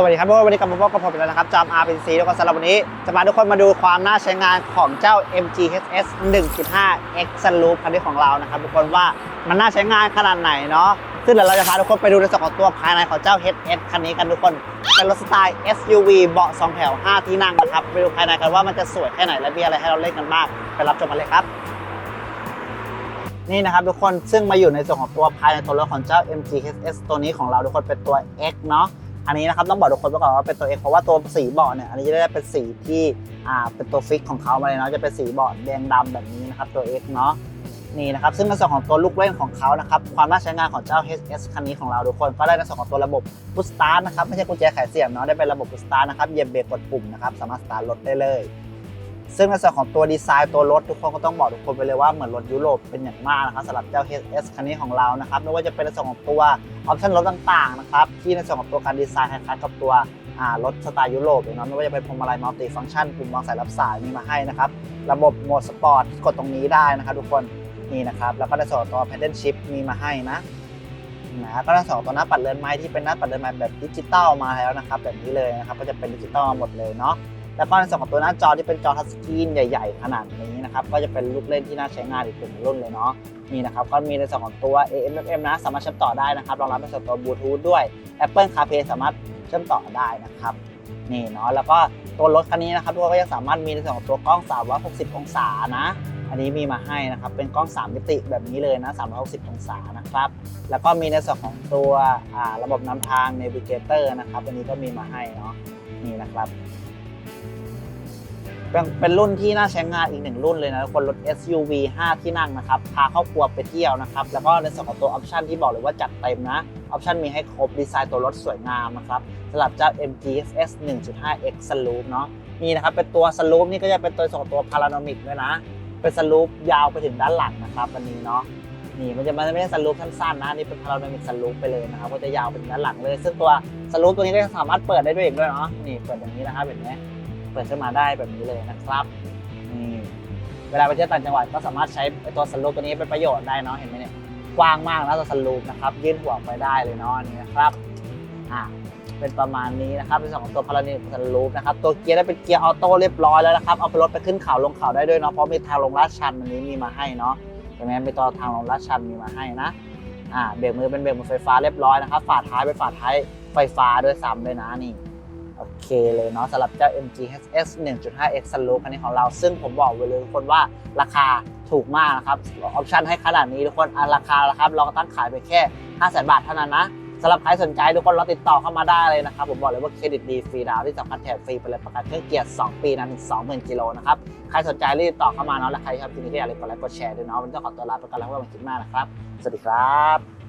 สวัสดีครับทุกคนวันนี้กลับมาพบกับผมอีกแล้วนะครับจอม RPC แล้วก็สำหรับวันนี้ จะมาทุกคนมาดูความน่าใช้งานของเจ้า MGHS 1.5 X Sunroof คันนี้ของเรานะครับทุกคนว่ามันน่าใช้งานขนาดไหนเนาะซึ่งเดี๋ยวเราจะพาทุกคนไปดูในส่วนของตัวภายในของเจ้า HS คันนี้กันทุกคนเป็นรถสไตล์ SUV เบาะ2แถว 5 ที่นั่งนะครับไปดูภายในกันว่ามันจะสวยแค่ไหนและมีอะไรให้เราเล่นกันบ้างไปรับชมกันเลยครับนี่นะครับทุกคนซึ่งมาอยู่ในส่วนของตัวภายในตัวรถของเจ้า MGHS ตัวนี้ของเราทุกคนเป็นตัว X เนาะ อันนี้นะครับต้องบอกทุกคนไว้ก่อนว่าเป็นตัว X เพราะว่าตัวสีเบาะเนี่ยอันนี้จะได้เป็นสีที่อ่าเป็นตัวฟิกของเขามาเลยเนาะจะเป็นสีเบาะแดงดำแบบนี้นะครับตัว X เนาะนี่นะครับซึ่งในส่วนของตัวลูกเล่นของเขานะครับความน่าใช้งานของเจ้า HS คันนี้ของเราทุกคนก็ได้ในส่วนของตัวระบบพุชสตาร์ทนะครับไม่ใช่กุญแจไขเสียบเนาะได้เป็นระบบพุชสตาร์ทนะครับเหยียบเบรกกดปุ่มนะครับสามารถสตาร์ทรถได้เลย ซึ่งในส่วนของตัวดีไซน์ตัวรถทุกคนก็ต้องบอกทุกคนไปเลยว่าเหมือนรถยุโรปเป็นอย่างมากนะครับสำหรับเจ้า HS คันนี้ของเรานะครับไม่ว่าจะเป็นในส่วนของตัวออปชั่นรถต่างๆนะครับที่ในส่วนของตัวการดีไซน์คล้ายๆกับตัวรถสไตล์ยุโรปเนาะไม่ว่าจะเป็นพวงมาลัยมัลติฟังก์ชันปุ่มวางสายรับสายมีมาให้นะครับระบบโหมดสปอร์ตกดตรงนี้ได้นะครับทุกคนนี่นะครับแล้วก็ในส่วนตัว pedal shift มีมาให้นะนะก็ทั้งสองตัวหน้าปัดเรือนไม้ที่เป็นหน้าปัดเรือนไม้แบบดิจิตอลมาแล้วนะครับแบบนี้เลยนะครับก็จะเป็นดิจิตอลหมดเลยเนาะ แล้วก็ในส่วนของตัวหน้าจอที่เป็นจอทัชสกรีนใหญ่ ๆ ขนาดนี้นะครับ ก็จะเป็นลูกเล่นที่น่าใช้งานอีกหนึ่งรุ่นเลยเนาะนี่นะครับ ก็มีในส่วนของตัว AM FM นะ สามารถเชื่อมต่อได้นะครับ รองรับในส่วนตัวบลูทูธด้วย Apple CarPlay สามารถเชื่อมต่อได้นะครับ นี่เนาะ แล้วก็ตัวรถคันนี้นะครับทุกคนก็ยังสามารถมีในส่วนของตัวกล้อง 360 องศานะ อันนี้มีมาให้นะครับ เป็นกล้อง 3 มิติแบบนี้เลยนะ 360 องศานะครับ แล้วก็มีในส่วนของตัวระบบนำทาง Navigator นะครับ อันนี้ก็มีมาให้เนาะ นี่นะครับ เป็นรุ่นที่น่าใช้งานอีกหนึ่งรุ่นเลยนะทุกคนรถ SUV 5 ที่นั่งนะครับ พาครอบครัวไปเที่ยวนะครับ แล้วก็ในส่วนของตัวออปชันที่บอกเลยว่าจัดเต็มนะ ออปชันมีให้ครบ ดีไซน์ตัวรถสวยงามนะครับสำหรับเจ้า MG S 1.5 X Sunroof เนาะนี่นะครับ เป็นตัว Sunroof นี่ก็จะเป็นตัวส่วนของตัว Panoramic ด้วยนะ เป็นสลูปยาวไปถึงด้านหลังนะครับอันนี้เนาะ นี่มันจะมันไม่ใช่สลูปสั้นๆนะนี่เป็นพาราโนมิกสลูปไปเลยนะครับก็จะยาวไปถึงด้านหลังเลย ซึ่งตัวสลูปตัวนี้ก็สามารถเปิดได้ด้วยอีกด้วยเนาะนี่เปิดอย่างนี้นะครับเห็นไหมเปิดขึ้นมาได้แบบนี้เลยนะครับนี่เวลาไปเที่ยวต่างจังหวัดก็สามารถใช้ตัวสลูปตัวนี้เป็นประโยชน์ได้เนาะเห็นไหมเนี่ยกว้างมากนะตัวสลูปนะครับยื่นหัวไปได้เลยเนาะนี่นะครับอ่าเป็นประมาณนี้นะครับเป็นสองตัวพาราโนมิกสลูปนะครับตัวเกียร์ได้เป็นเกียร์ออโต้เรียบร้อยแล้วนะครับเอาไปรถไปขึ้นเขาลงเขาได้ด้วยเนาะเพราะมีทางลงลาดชันอันนี้มีมาให้เนาะ ใช่ไหมมีตัวทางลงลาดชันมีมาให้นะอ่าเบรกมือเป็นเบรกมือไฟฟ้าเรียบร้อยนะครับฝาท้ายเป็นฝาท้ายไฟฟ้าด้วยซ้ำเลยนะนี่โอเคเลยเนาะสำหรับเจ้า MG HS 1.5 X Sunroof คันนี้ของเรา ซึ่งผมบอกไว้เลยทุกคนว่าราคาถูกมากนะครับ ออปชั่นให้ขนาดนี้ทุกคนอะราคาละครับ เราก็ตั้งขายไปแค่ 5 0 0 0 0 0 บาทเท่านั้นนะ สำหรับใครสนใจทุกคนเราติดต่อเข้ามาได้เลยนะครับ ผมบอกเลยว่าเครดิตดีฟรีดาวน์ที่สำคัญแถมฟรีไปเลยประกันเครื่องเกียร์ 2 ปีนั้นถึง20,000กิโลนะครับ ใครสนใจรีบติดต่อเข้ามาเนาะและใครชอบคลิปนี้ก็อย่าลืมกดไลค์กดแชร์ด้วยเนาะวันนี้ต้องขอตัวลาไปก่อนแล้วพบกันใหม่คลิปหน้านะครับ สวัสดีครับ